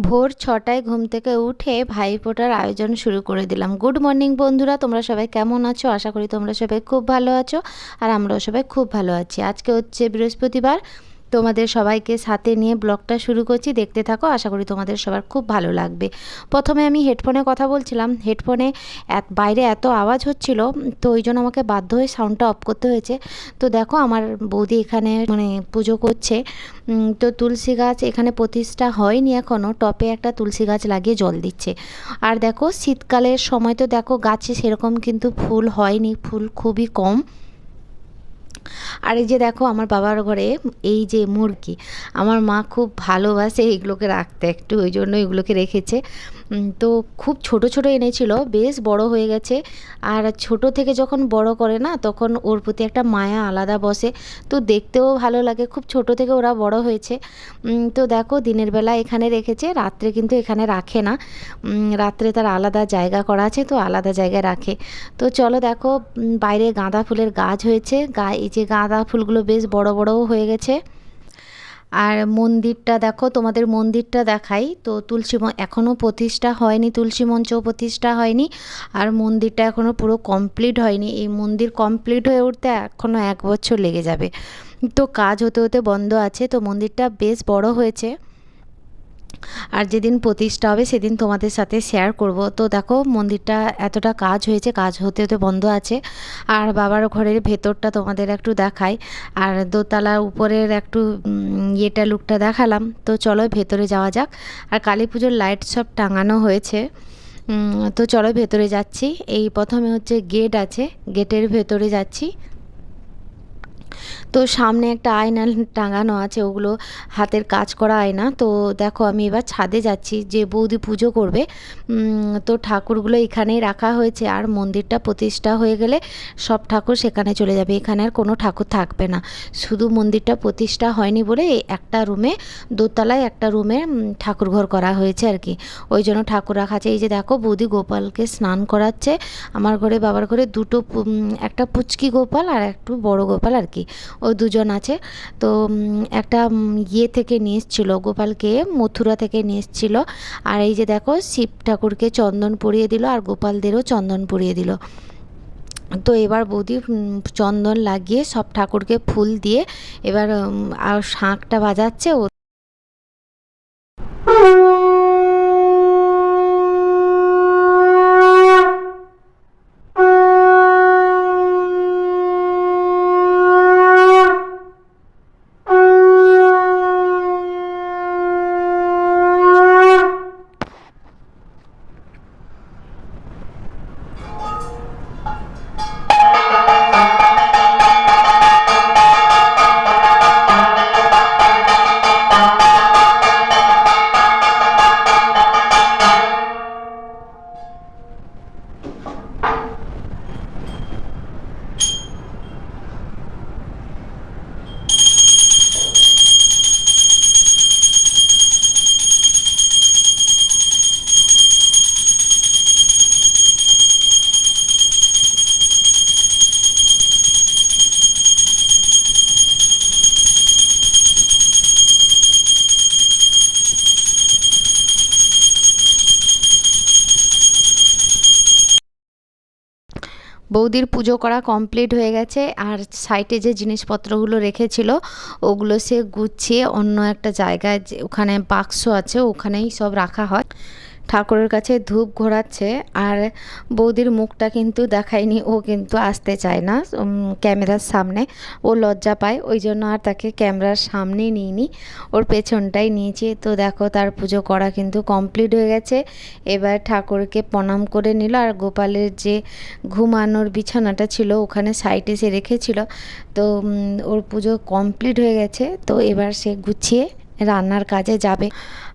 ভোর ছটায় ঘুম থেকে উঠে ভাইফোঁটার আয়োজন শুরু করে দিলাম। গুড মর্নিং বন্ধুরা। তোমরা সবাই কেমন আছো? আশা করি তোমরা সবাই খুব ভালো আছো, আর আমরাও সবাই খুব ভালো আছি। আজকে হচ্ছে বৃহস্পতিবার। তোমাদের সবাইকে সাথে নিয়ে ব্লগটা শুরু করছি। দেখতে থাকো, আশা করি তোমাদের সবার খুব ভালো লাগবে। প্রথমে আমি হেডফোনে কথা বলছিলাম। হেডফোনে বাইরে এত আওয়াজ হচ্ছিল, তো ওই জন্য আমাকে বাধ্য হয়ে সাউন্ডটা অফ করতে হয়েছে। তো দেখো, আমার বৌদি এখানে মানে পুজো করছে। তো তুলসী গাছ এখানে প্রতিষ্ঠা হয়নি এখনও টপে একটা তুলসী গাছ লাগিয়ে জল দিচ্ছে। আর দেখো, শীতকালের সময় তো দেখো, গাছে সেরকম কিন্তু ফুল হয়নি। ফুল খুবই কম। আর এই যে দেখো, আমার বাবার ঘরে এই যে মুরগি, আমার মা খুব ভালোবাসে এইগুলোকে রাখতে। একটু ওই জন্য এগুলোকে রেখেছে। তো খুব ছোট ছোট এনেছিল, বেশ বড় হয়ে গেছে। আর ছোট থেকে যখন বড় করে না, তখন ওর প্রতি একটা মায়া আলাদা বসে। তো দেখতেও ভালো লাগে, খুব ছোট থেকে ওরা বড় হয়েছে। তো দেখো, দিনের বেলা এখানে রেখেছে, রাত্রে কিন্তু এখানে রাখে না। রাত্রে তার আলাদা জায়গা করা আছে, তো আলাদা জায়গায় রাখে। তো চলো দেখো বাইরে গাঁদা ফুলের গাছ হয়েছে। গা এই যে গাঁদা ফুলগুলো বেশ বড় বড়ও হয়ে গেছে। আর মন্দিরটা দেখো, তোমাদের মন্দিরটা দেখাই। তো তুলসী এখনও প্রতিষ্ঠা হয়নি, তুলসী মঞ্চও প্রতিষ্ঠা হয়নি, আর মন্দিরটা এখনও পুরো কমপ্লিট হয়নি। এই মন্দির কমপ্লিট হয়ে উঠতে এখনও এক বছর লেগে যাবে। তো কাজ হতে হতে বন্ধ আছে, তো মন্দিরটা বেশ বড় হয়েছে। আর যেদিন প্রতিষ্ঠা হবে, সেদিন তোমাদের সাথে শেয়ার করব। তো দেখো, মন্দিরটা এতটা কাজ হয়েছে, কাজ হতে হতে বন্ধ আছে। আর বাবার ঘরের ভেতরটা তোমাদের একটু দেখাই। আর দোতলার উপরের একটু ইয়েটা লুকটা দেখালাম। তো চলো ভেতরে যাওয়া যাক। আর কালী পুজোর লাইট সব টাঙানো হয়েছে। তো চলো ভেতরে যাচ্ছি। এই প্রথমে হচ্ছে গেট আছে। গেটের ভেতরে যাচ্ছি। তো সামনে একটা আয়না টাঙানো আছে, ওগুলো হাতের কাজ করা আয়না। তো দেখো আমি এবার ছাদে যাচ্ছি, যে বৌদি পুজো করবে তো ঠাকুরগুলো এখানেই রাখা হয়েছে। আর মন্দিরটা প্রতিষ্ঠা হয়ে গেলে সব ঠাকুর সেখানে চলে যাবে, এখানে আর কোনো ঠাকুর থাকবে না। শুধু মন্দিরটা প্রতিষ্ঠা হয়নি বলে একটা রুমে, দোতলায় একটা রুমে ঠাকুর ঘর করা হয়েছে আর কি। ওই জন্য ঠাকুর রাখা আছে। এই যে দেখো বৌদি গোপালকে স্নান করাচ্ছে, আমার ঘরে বাবার ঘরে দুটো একটা পুচকি গোপাল আর একটু বড় গোপাল আর কি। ও দুজন আছে। তো একটা ইয়ে থেকে নিয়ে এসেছিল, গোপালকে মথুরা থেকে নিয়ে এসেছিল। আর এই যে দেখো, শিব ঠাকুরকে চন্দন পরিয়ে দিল আর গোপালদেরও চন্দন পরিয়ে দিল। তো এবার বৌদি চন্দন লাগিয়ে সব ঠাকুরকে ফুল দিয়ে এবার আর শাঁখটা বাজাচ্ছে। ও বৌদির পুজো করা কমপ্লিট হয়ে গেছে, আর সাইটে যে জিনিসপত্রগুলো রেখেছিল, ওগুলো সে গুছিয়ে অন্য একটা জায়গায় ওখানে বাক্স আছে, ওখানেই সব রাখা হয়। ঠাকুরের কাছে ধূপ ঘোরাচ্ছে আর বৌদির মুখটা কিন্তু দেখায়নি, ও কিন্তু আসতে চায় না ক্যামেরার সামনে। ও লজ্জা পায়, ওই জন্য আর তাকে ক্যামেরার সামনেই নিইনি, ওর পেছনটাই নিয়েছি। তো দেখো, তার পুজো করা কিন্তু কমপ্লিট হয়ে গেছে। এবার ঠাকুরকে প্রণাম করে নিল আর গোপালের যে ঘুমানোর বিছানাটা ছিল, ওখানে সাইডে সে রেখেছিল। তো ওর পুজো কমপ্লিট হয়ে গেছে। তো এবার সে গুছিয়ে রান্নার কাজে যাবে।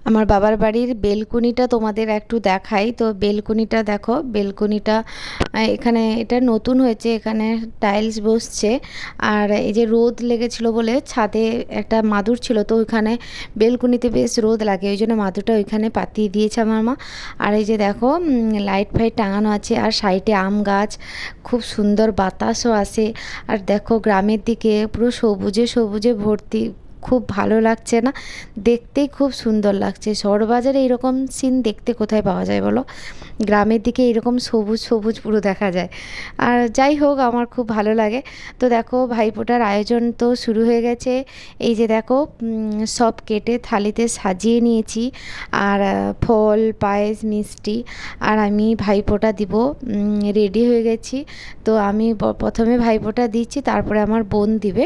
আমার বাবার বাড়ির বেলকুনিটা তোমাদের একটু দেখাই। তো বেলকুনিটা দেখো, বেলকুনিটা এখানে এটা নতুন হয়েছে, এখানে টাইলস বসছে। আর এই যে রোদ লেগেছিল বলে ছাদে একটা মাদুর ছিল, তো ওইখানে বেলকুনিতে বেশ রোদ লাগে, ওই জন্য মাদুরটা ওইখানে পাতিয়ে দিয়েছে আমার মা। আর এই যে দেখো লাইট ফাইট টাঙানো আছে, আর সাইডে আম গাছ, খুব সুন্দর বাতাসও আসে। আর দেখো, গ্রামের দিকে পুরো সবুজে সবুজে ভর্তি খুব ভালো লাগছে না। দেখতেই খুব সুন্দর লাগছে। শহর বাজারে এরকম সিন দেখতে কোথায় পাওয়া যায় বলো? গ্রামের দিকে এরকম সবুজ সবুজ পুরো দেখা যায়। আর যাই হোক, আমার খুব ভালো লাগে। তো দেখো, ভাইফোঁটার আয়োজন তো শুরু হয়ে গেছে। এই যে দেখো সব কেটে থালিতে সাজিয়ে নিয়েছি। আর ফল, পায়েস, মিষ্টি আর আমি ভাইফোঁটা দিব। রেডি হয়ে গেছি। তো আমি প্রথমে ভাইফোঁটা দিচ্ছি, তারপরে আমার বোন দিবে।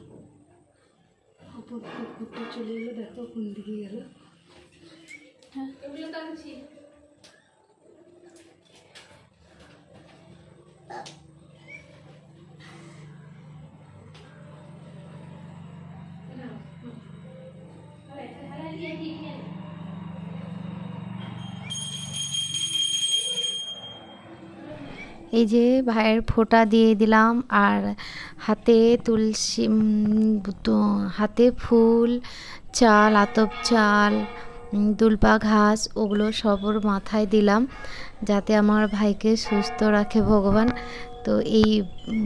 পড়েবি চলে এলো দেখো কোন দিকে গেল। এই যে ভাইয়ের ফোঁটা দিয়ে দিলাম আর হাতে তুলসী হাতে ফুল, চাল, আতপ চাল দুলপা ঘাস, ওগুলো সব ওর মাথায় দিলাম যাতে আমার ভাইকে সুস্থ রাখে ভগবান। তো এই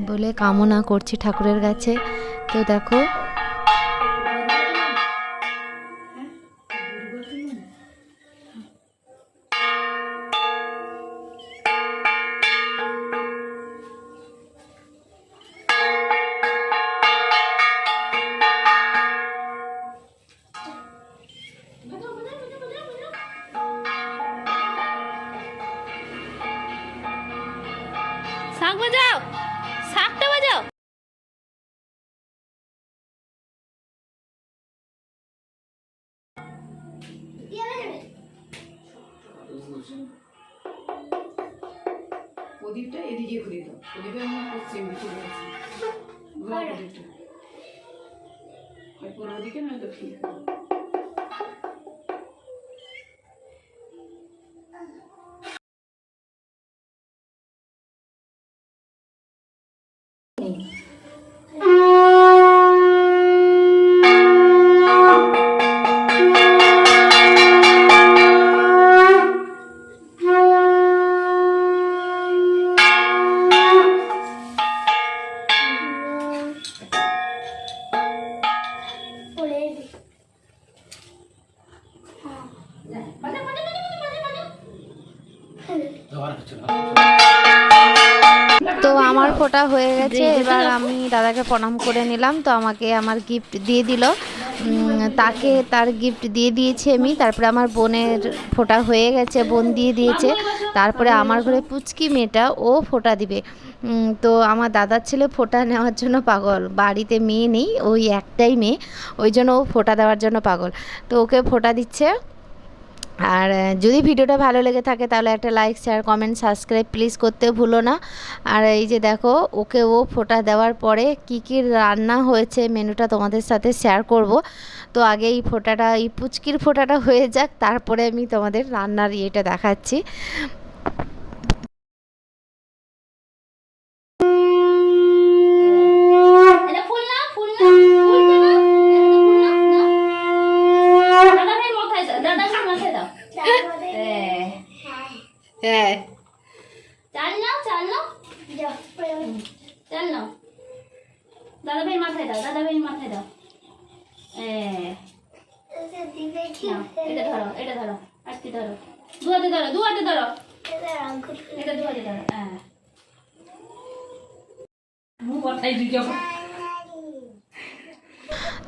বলে কামনা করছি ঠাকুরের কাছে। তো দেখো শাক বাজাও? শাকটা বাজাও? প্রদীপটা এদিকে ঘুরে দাও। প্রদীপে আমি পশ্চিম দিকে ঘোরা প্রদীপটা। হয় পূর্ব দিকে নয় দক্ষিণ ফোটা হয়ে গেছে। এবার আমি দাদাকে প্রণাম করে নিলাম। তো আমাকে আমার গিফট দিয়ে দিল। তাকে তার গিফট দিয়ে দিয়েছি আমি। তারপরে আমার বোনের ফোটা হয়ে গেছে বোন দিয়ে দিয়েছে। তারপরে আমার ঘরে পুচকি মেয়েটা ও ফোটা দিবে। তো আমার দাদার ছেলে ফোটা নেওয়ার জন্য পাগল। বাড়িতে মেয়ে নেই ওই একটাই মেয়ে। ওই জন্য ও ফোটা দেওয়ার জন্য পাগল। তো ওকে ফোটা দিচ্ছে। আর যদি ভিডিওটা ভালো লেগে থাকে তাহলে একটা like share comment subscribe please করতে ভুলো না। আর এই যে দেখো, ওকে ও ফোটা দেওয়ার পরে কি কি রান্না হয়েছে মেনুটা তোমাদের সাথে শেয়ার করব। তো আগে এই ফোটাটা, এই পুচকির ফোটাটা হয়ে যাক, তারপরে আমি তোমাদের রান্নার ইয়েটা দেখাচ্ছি এটা ফুল না ফুল না ফুল তো না এটা তো ফুল না না হ্যাঁ চাল নাও চাল নাও চাল নাও। দাদা ভাই মাথায় দাও দাদা ভাই মাথায় দাও। এটা ধরো এটা ধরো আজকে ধরো। দু ধরো দু ধরো। এটা দু ধরো হ্যাঁ। মুখ কথাই দিকে।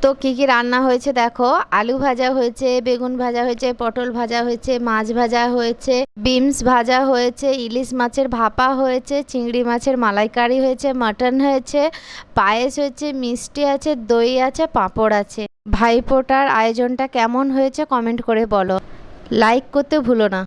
তো কী কী রান্না হয়েছে দেখো? আলু ভাজা হয়েছে, বেগুন ভাজা হয়েছে, পটল ভাজা হয়েছে, মাছ ভাজা হয়েছে বিমস ভাজা হয়েছে, ইলিশ মাছের ভাপা হয়েছে, চিংড়ি মাছের মালাইকারি হয়েছে, মাটন হয়েছে, পায়েস হয়েছে, মিষ্টি আছে, দই আছে, পাঁপড় আছে। ভাইফোঁটার আয়োজনটা কেমন হয়েছে কমেন্ট করে বলো। লাইক করতে ভুলো না।